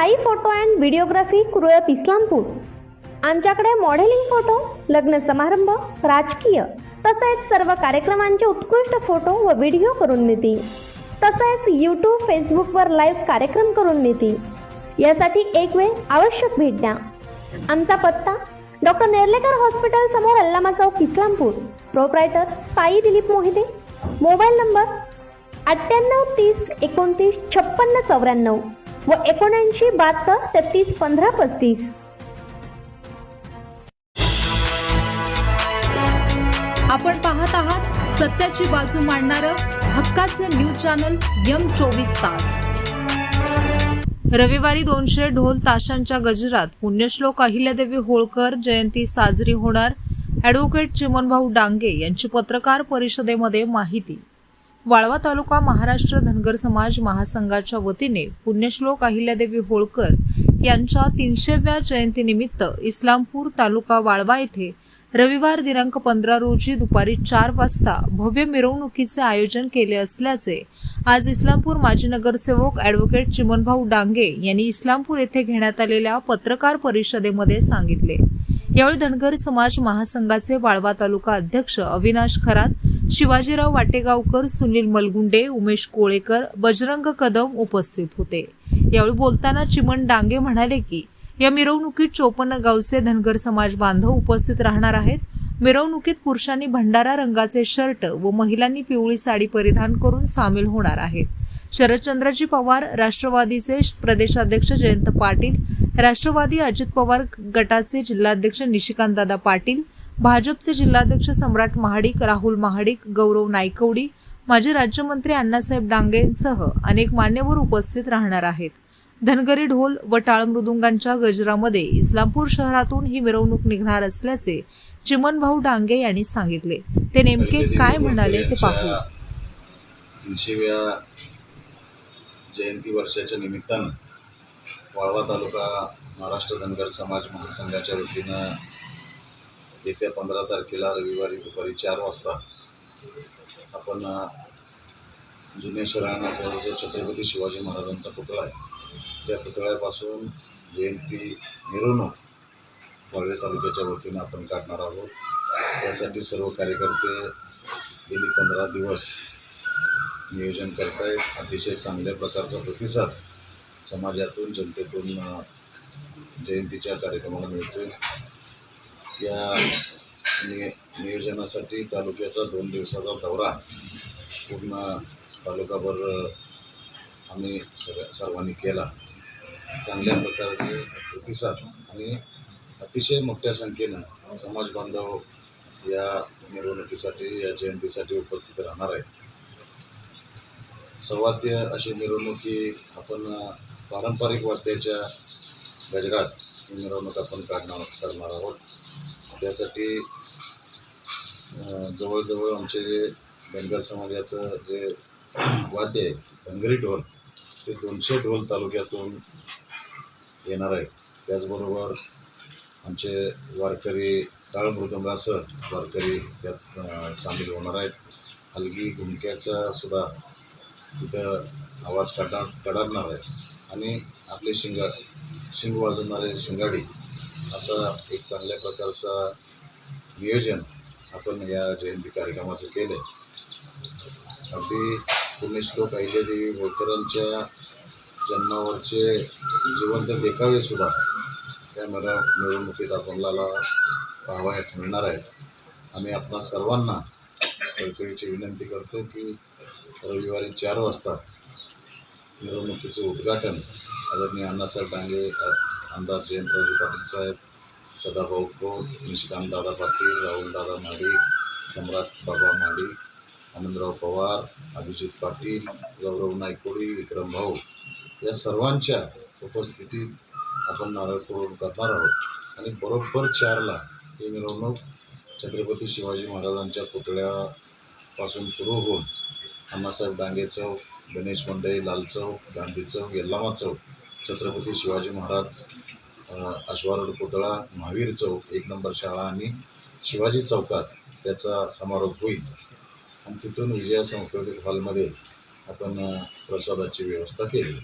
Sai photo and videography Kurlap Islampur. आमच्याकडे modelling photo लग्न समारंभ राजकीय तसेच सर्व कार्यक्रमांचे उत्कृष्ट फोटो व व्हिडिओ करून देते तसेच यूट्यूब फेसबुकवर लाईव्ह कार्यक्रम करून देते यासाठी एक वेळ आवश्यक भेट द्या. आमचा पत्ता डॉक्टर नेर्लेकर हॉस्पिटल समोर Allama Chowk Islampur. Proprietor Sai Dilip Mohite. Mobile number अठ्ठ्याण्णव तीस एकोणतीस छप्पन्न चौऱ्याण्णव. व एकोणऐंशी बहात्तर तेहतीस पंधरा पस्तीस. आपण पाहत आहात सत्याची बाजू मांडणारं हक्काचं न्यूज चॅनल यम चोवीस तास. रविवारी दोनशे ढोल ताशांच्या गजरात पुण्यश्लोक अहिल्यादेवी होळकर जयंती साजरी होणार. ॲडव्होकेट चिमनभाऊ डांगे यांची पत्रकार परिषदेमध्ये माहिती. वाळवा तालुका महाराष्ट्र धनगर समाज महासंघाच्या वतीने पुण्यश्लोक अहिल्यादेवी होळकर यांच्या तीनशेव्या जयंतीनिमित्त इस्लामपूर तालुका वाळवा येथे रविवार दिनांक पंधरा रोजी दुपारी चार वाजता भव्य मिरवणुकीचे आयोजन केले असल्याचे आज इस्लामपूर माजी नगरसेवक ॲडव्होकेट चिमनभाऊ डांगे यांनी इस्लामपूर येथे घेण्यात आलेल्या पत्रकार परिषदेमध्ये सांगितले. यावेळी धनगर समाज महासंघाचे वाळवा तालुका अध्यक्ष अविनाश खरात शिवाजीराव वाटेगावकर सुनील मलगुंडे उमेश कोळेकर बजरंग कदम उपस्थित होते. यावेळी बोलताना चिमण डांगे म्हणाले की या मिरवणुकीत चोपन्न गावचे धनगर समाज बांधव उपस्थित राहणार आहेत. मिरवणुकीत पुरुषांनी भंडारा रंगाचे शर्ट व महिलांनी पिवळी साडी परिधान करून सामील होणार आहेत. शरदचंद्रजी पवार राष्ट्रवादीचे प्रदेशाध्यक्ष जयंत पाटील राष्ट्रवादी अजित पवार गटाचे जिल्हाध्यक्ष निशिकांतदादा पाटील भाजपचे जिल्हाध्यक्ष सम्राट महाडिक राहुल महाडिक गौरव नायकवडी माजी राज्यमंत्री अण्णासाहेब डांगेंसह अनेक मान्यवर उपस्थित राहणार आहेत. धनगरी ढोल व टाळ मृदुंगांच्या गजरामध्ये इस्लामपूर शहरातून ही मिरवणूक निघणार असल्याचे चिमनभाऊ डांगे यांनी सांगितले. ते नेमके काय म्हणाले ते पाहू. जयंती वर्षाच्या निमित्तानं वाळवा तालुका महाराष्ट्र धनगर समाज महासंघाच्या वतीनं येत्या पंधरा तारखेला रविवारी दुपारी चार वाजता आपण अ, जुन्या जो छत्रपती शिवाजी महाराजांचा पुतळा आहे त्या पुतळ्यापासून जयंती मिरवणूक वाळवे तालुक्याच्या वतीनं आपण काढणार आहोत. त्यासाठी सर्व कार्यकर्ते गेली पंधरा दिवस नियोजन करतायत. अतिशय चांगल्या प्रकारचा प्रतिसाद समाजातून जनतेतून जयंतीच्या कार्यक्रमाला मिळतोय. या नि नियोजनासाठी तालुक्याचा दोन दिवसाचा दौरा पूर्ण तालुकाभर आम्ही सगळ्या सर्वांनी केला. चांगल्या प्रकारे प्रतिसाद आणि अतिशय मोठ्या संख्येनं समाज बांधव या मिरवणुकीसाठी या जयंतीसाठी उपस्थित राहणार आहेत. सवाद्य अशी मिरवणुकी आपण पारंपरिक वाद्याच्या गजरात मिरवणूक आपण काढणार करणार आहोत. त्यासाठी जवळजवळ आमचे जे धनगर समाजाचं जे वाद्य आहे धनगरी ढोल ते दोनशे ढोल तालुक्यातून येणार आहे. त्याचबरोबर आमचे वारकरी टाळ मृदंगासह वारकरी त्यात सामील होणार आहेत. हलगी घुमक्याचा सुद्धा तिथं आवाज काढणार कडारणार आहे आणि आपले शिंगा शिंग वाजवणारे शिंगाडी असा एक चांगल्या प्रकारचा नियोजन आपण या जयंती कार्यक्रमाचं केलं आहे अगदी पुण्यश्लोक अहिल्यादेवी होळकरांच्या जन्मावरचे जिवंत देखावेसुद्धा त्या मला मिरवणुकीत आपल्याला पाहावयास मिळणार आहेत. आम्ही आपणा सर्वांना कळकळीची विनंती करतो की रविवारी चार वाजता मिरवणुकीचं उद्घाटन आदरणीय अण्णासाहेब डांगे आमदार जयंतरावजी पाटील साहेब सदाभाऊ खोत निशिकांत दादा पाटील राहुल दादा माडी सम्राट बाबा माडी आनंदराव पवार अभिजित पाटील गौरव नायकोडी विक्रम भाऊ या सर्वांच्या उपस्थितीत आपण नारळ पुरवून करणार आहोत. आणि बरोबर चारला ही मिरवणूक छत्रपती शिवाजी महाराजांच्या पुतळ्यापासून सुरू होऊन अण्णासाहेब डांगे चौक गणेश मंडई लाल चौक गांधी चौक यल्लामा चौक छत्रपती शिवाजी महाराज अश्वारूढ पुतळा महावीर चौक एक नंबर शाळा आणि शिवाजी चौकात त्याचा समारोप होईल. आणि तिथून विजया सांस्कृतिक हॉलमध्ये आपण प्रसादाची व्यवस्था केली.